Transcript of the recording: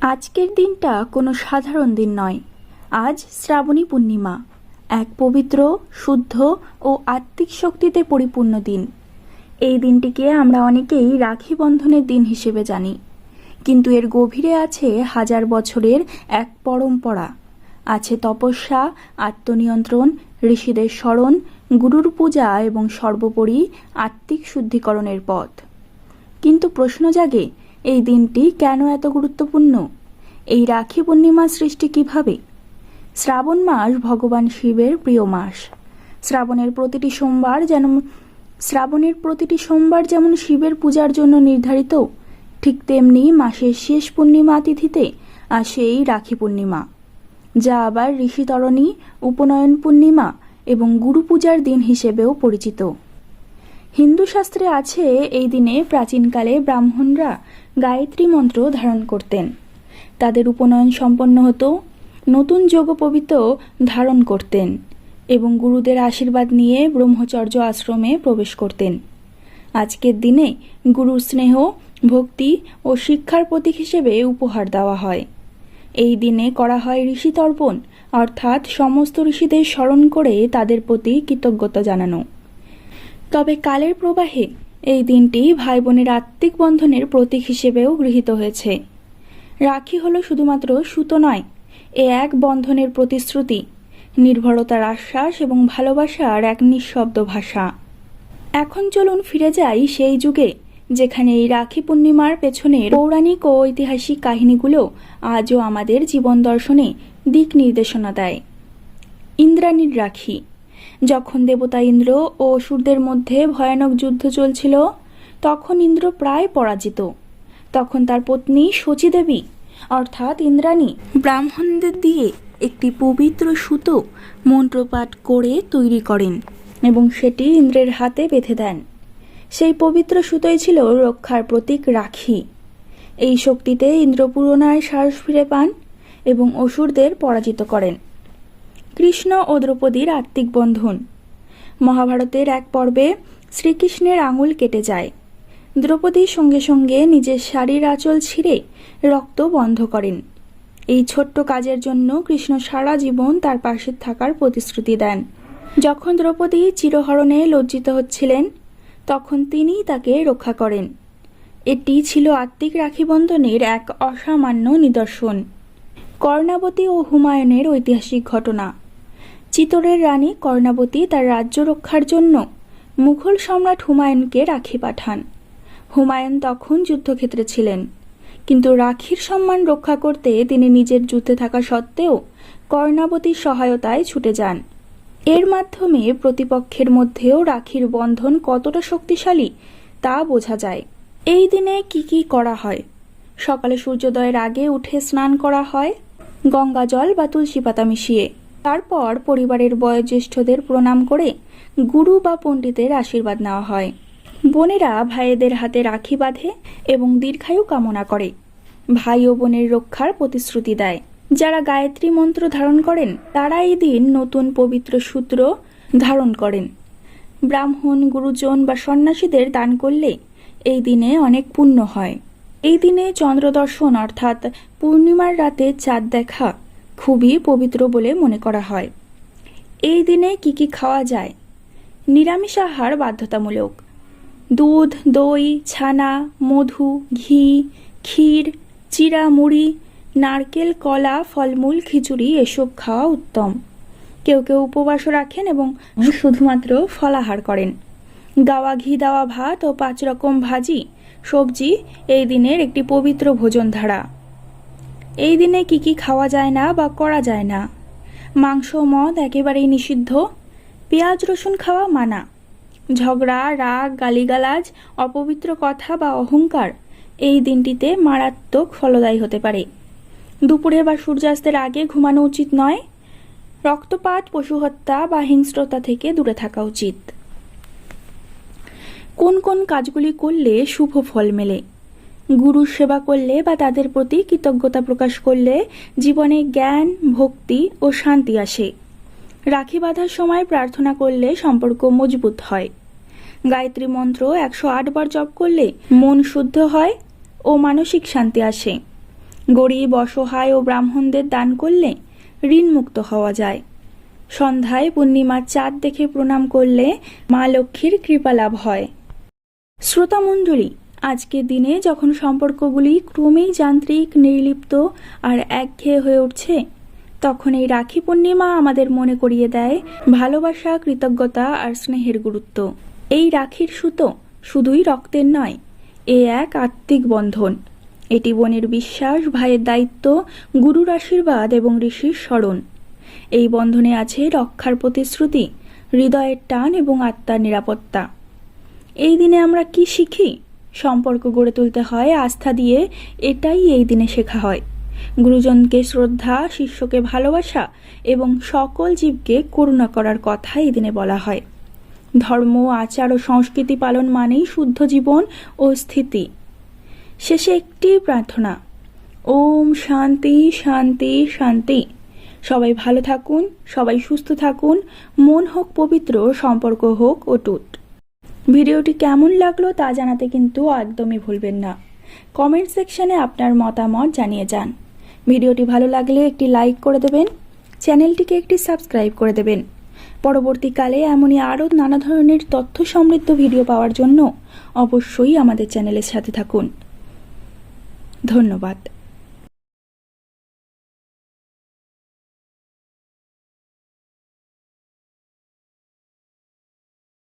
আজকের দিনটা কোনো সাধারণ দিন নয়। আজ শ্রাবণী পূর্ণিমা, এক পবিত্র, শুদ্ধ ও আত্মিক শক্তিতে পরিপূর্ণ দিন। এই দিনটিকে আমরা অনেকেই রাখি বন্ধনের দিন হিসেবে জানি। কিন্তু এর গভীরে আছে হাজার বছরের এক পরম্পরা। আছে তপস্যা, আত্মনিয়ন্ত্রণ, ঋষিদের স্মরণ, গুরুর পূজা এবং সর্বোপরি আত্মিক শুদ্ধিকরণের পথ। কিন্তু প্রশ্ন জাগে এই দিনটি কেন এত গুরুত্বপূর্ণ? এই রাখি পূর্ণিমা সৃষ্টি কীভাবে? শ্রাবণ মাস ভগবান শিবের প্রিয় মাস। শ্রাবণের প্রতিটি সোমবার যেন শ্রাবণের প্রতিটি সোমবার যেমন শিবের পূজার জন্য নির্ধারিত, ঠিক তেমনি মাসের শেষ পূর্ণিমা তিথিতে আসে এই রাখি পূর্ণিমা। যা আবার ঋষিতরণী, উপনয়ন পূর্ণিমা এবং গুরু পূজার দিন হিসেবেও পরিচিত। হিন্দু শাস্ত্রে আছে এই দিনে প্রাচীনকালে ব্রাহ্মণরা গায়ত্রী মন্ত্র ধারণ করতেন। তাদের উপনয়ন সম্পন্ন হতো, নতুন যোগপবিত ধারণ করতেন এবং গুরুদের আশীর্বাদ নিয়ে ব্রহ্মচর্য আশ্রমে প্রবেশ করতেন। আজকের দিনে গুরুর স্নেহ, ভক্তি ও শিক্ষার প্রতীক হিসেবে উপহার দেওয়া হয়। এই দিনে করা হয় ঋষি তর্পণ অর্থাৎ সমস্ত ঋষিদের স্মরণ করে তাদের প্রতি কৃতজ্ঞতা জানানো। তবে কালের প্রবাহে এই দিনটি ভাই বোনের আত্মিক বন্ধনের প্রতীক হিসেবেও গৃহীত হয়েছে। রাখি হলো শুধুমাত্র সুতো নয়, এ এক বন্ধনের প্রতিশ্রুতি, নির্ভরতার আশ্বাস এবং ভালোবাসার এক নিঃশব্দ ভাষা। এখন চলুন ফিরে যাই সেই যুগে, যেখানে এই রাখি পূর্ণিমার পেছনে পৌরাণিক ও ঐতিহাসিক কাহিনীগুলো আজও আমাদের জীবন দর্শনে দিক নির্দেশনা দেয়। ইন্দ্রাণীর রাখি। যখন দেবতা ইন্দ্র ও অসুরদের মধ্যে ভয়ানক যুদ্ধ চলছিল, তখন ইন্দ্র প্রায় পরাজিত। তখন তার পত্নী শচীদেবী, অর্থাৎ ইন্দ্রাণী, ব্রাহ্মণদের দিয়ে একটি পবিত্র সুতো মন্ত্রপাঠ করে তৈরি করেন এবং সেটি ইন্দ্রের হাতে বেঁধে দেন। সেই পবিত্র সুতোই ছিল রক্ষার প্রতীক রাখি। এই শক্তিতে ইন্দ্র পুরনায় সাহস ফিরে পান এবং অসুরদের পরাজিত করেন। কৃষ্ণ ও দ্রৌপদীর আত্মিক বন্ধন। মহাভারতের এক পর্বে শ্রীকৃষ্ণের আঙুল কেটে যায়। দ্রৌপদীর সঙ্গে সঙ্গে নিজের শাড়ির আঁচল ছিঁড়ে রক্ত বন্ধ করেন। এই ছোট্ট কাজের জন্য কৃষ্ণ সারা জীবন তার পাশে থাকার প্রতিশ্রুতি দেন। যখন দ্রৌপদী চিরহরণে লজ্জিত হচ্ছিলেন, তখন তিনি তাকে রক্ষা করেন। এটি ছিল আত্মিক রাখি বন্ধনের এক অসামান্য নিদর্শন। কর্ণাবতী ও হুমায়ুনের ঐতিহাসিক ঘটনা। চিতরের রানী কর্ণাবতী তার রাজ্য রক্ষার জন্য মুঘল সম্রাট হুমায়ুনকে রাখি পাঠান। হুমায়ুন তখন যুদ্ধক্ষেত্রে ছিলেন, কিন্তু রাখির সম্মান রক্ষা করতে তিনি নিজের যুদ্ধে থাকা সত্ত্বেও কর্ণাবতীর সহায়তায় ছুটে যান। এর মাধ্যমে প্রতিপক্ষের মধ্যেও রাখির বন্ধন কতটা শক্তিশালী তা বোঝা যায়। এই দিনে কি কি করা হয়? সকালে সূর্যোদয়ের আগে উঠে স্নান করা হয়, গঙ্গা জল বা তুলসী পাতা মিশিয়ে। তারপর পরিবারের বয়োজ্যেষ্ঠদের প্রণাম করে গুরু বা পণ্ডিতের আশীর্বাদ নেওয়া হয়। বোনেরা ভাইয়েদের হাতে রাখি বাঁধে এবং দীর্ঘায়ু কামনা করে। ভাই ও বোনের রক্ষার প্রতিশ্রুতি দেয়। যারা গায়ত্রী মন্ত্র ধারণ করেন তারা এই দিন নতুন পবিত্র সূত্র ধারণ করেন। ব্রাহ্মণ, গুরুজন বা সন্ন্যাসীদের দান করলে এই দিনে অনেক পুণ্য হয়। এই দিনে চন্দ্রদর্শন অর্থাৎ পূর্ণিমার রাতে চাঁদ দেখা খুবই পবিত্র বলে মনে করা হয়। এই দিনে কি কি খাওয়া যায়? নিরামিষ আহার বাধ্যতামূলক। দুধ, দই, ছানা, মধু, ঘি, ক্ষীর, চিরা মুড়ি, নারকেল, কলা, ফলমূল, খিচুড়ি এসব খাওয়া উত্তম। কেউ কেউ উপবাসও রাখেন এবং শুধুমাত্র ফলাহার করেন। গাওয়া ঘি, দেওয়া ভাত ও পাঁচ রকম ভাজি, সবজি এই দিনের একটি পবিত্র ভোজনধারা। এই দিনে কি কি খাওয়া যায় না বা করা যায় না? মাংস, মদ একেবারেই নিষিদ্ধ। পেঁয়াজ, রসুন খাওয়া মানা। ঝগড়া, রাগ, গালিগালাজ, অপবিত্র কথা বা অহংকার এই দিনটিতে মারাত্মক ফলদায়ী হতে পারে। দুপুরে বা সূর্যাস্তের আগে ঘুমানো উচিত নয়। রক্তপাত পশু হত্যা বা হিংস্রতা থেকে দূরে থাকা উচিত। কোন কোন কাজগুলি করলে শুভ ফল মেলে? গুরুর সেবা করলে বা তাদের প্রতি কৃতজ্ঞতা প্রকাশ করলে জীবনে জ্ঞান, ভক্তি ও শান্তি আসে। রাখি বাঁধার সময় প্রার্থনা করলে সম্পর্ক মজবুত হয়। গায়ত্রী মন্ত্র একশো আট বার জপ করলে মন শুদ্ধ হয় ও মানসিক শান্তি আসে। গরিব, অসহায় ও ব্রাহ্মণদের দান করলে ঋণমুক্ত হওয়া যায়। সন্ধ্যায় পূর্ণিমার চাঁদ দেখে প্রণাম করলে মা লক্ষ্মীর কৃপা লাভ হয়। শ্রোতামণ্ডলী আজকের দিনে যখন সম্পর্কগুলি ক্রমেই যান্ত্রিক, নির্লিপ্ত আর একঘেয়ে হয়ে উঠছে, তখন এই রাখি পূর্ণিমা আমাদের মনে করিয়ে দেয় ভালোবাসা, কৃতজ্ঞতা আর স্নেহের গুরুত্ব। এই রাখির সুতো শুধুই রক্তের নয়, এ এক আত্মিক বন্ধন। এটি বোনের বিশ্বাস, ভাইয়ের দায়িত্ব, গুরুর আশীর্বাদ এবং ঋষির স্মরণ। এই বন্ধনে আছে রক্ষার প্রতিশ্রুতি, হৃদয়ের টান এবং আত্মার নিরাপত্তা। এই দিনে আমরা কি শিখি? সম্পর্ক গড়ে তুলতে হয়, আস্থা দিয়ে এটাই এই দিনে শেখা হয়। গুরুজনকে শ্রদ্ধা, শিষ্যকে ভালোবাসা এবং সকল জীবকে করুণা করার কথা এই দিনে বলা হয়। ধর্ম, আচার ও সংস্কৃতি পালন মানেই শুদ্ধ জীবন ও স্থিতি। শেষে একটি প্রার্থনা, ওম শান্তি শান্তি শান্তি। সবাই ভালো থাকুন, সবাই সুস্থ থাকুন, মন হোক পবিত্র, সম্পর্ক হোক অটুট ভিডিওটি কেমন লাগল তা জানাতে কিন্তু একদমই ভুলবেন না। কমেন্ট সেকশনে আপনার মতামত জানিয়ে যান। ভিডিওটি ভালো লাগলে একটি লাইক করে দেবেন, চ্যানেলটিকে একটি সাবস্ক্রাইব করে দেবেন। পরবর্তীকালে এমনই আরও নানা ধরনের তথ্য সমৃদ্ধ ভিডিও পাওয়ার জন্য অবশ্যই আমাদের চ্যানেলের সাথে থাকুন। ধন্যবাদ।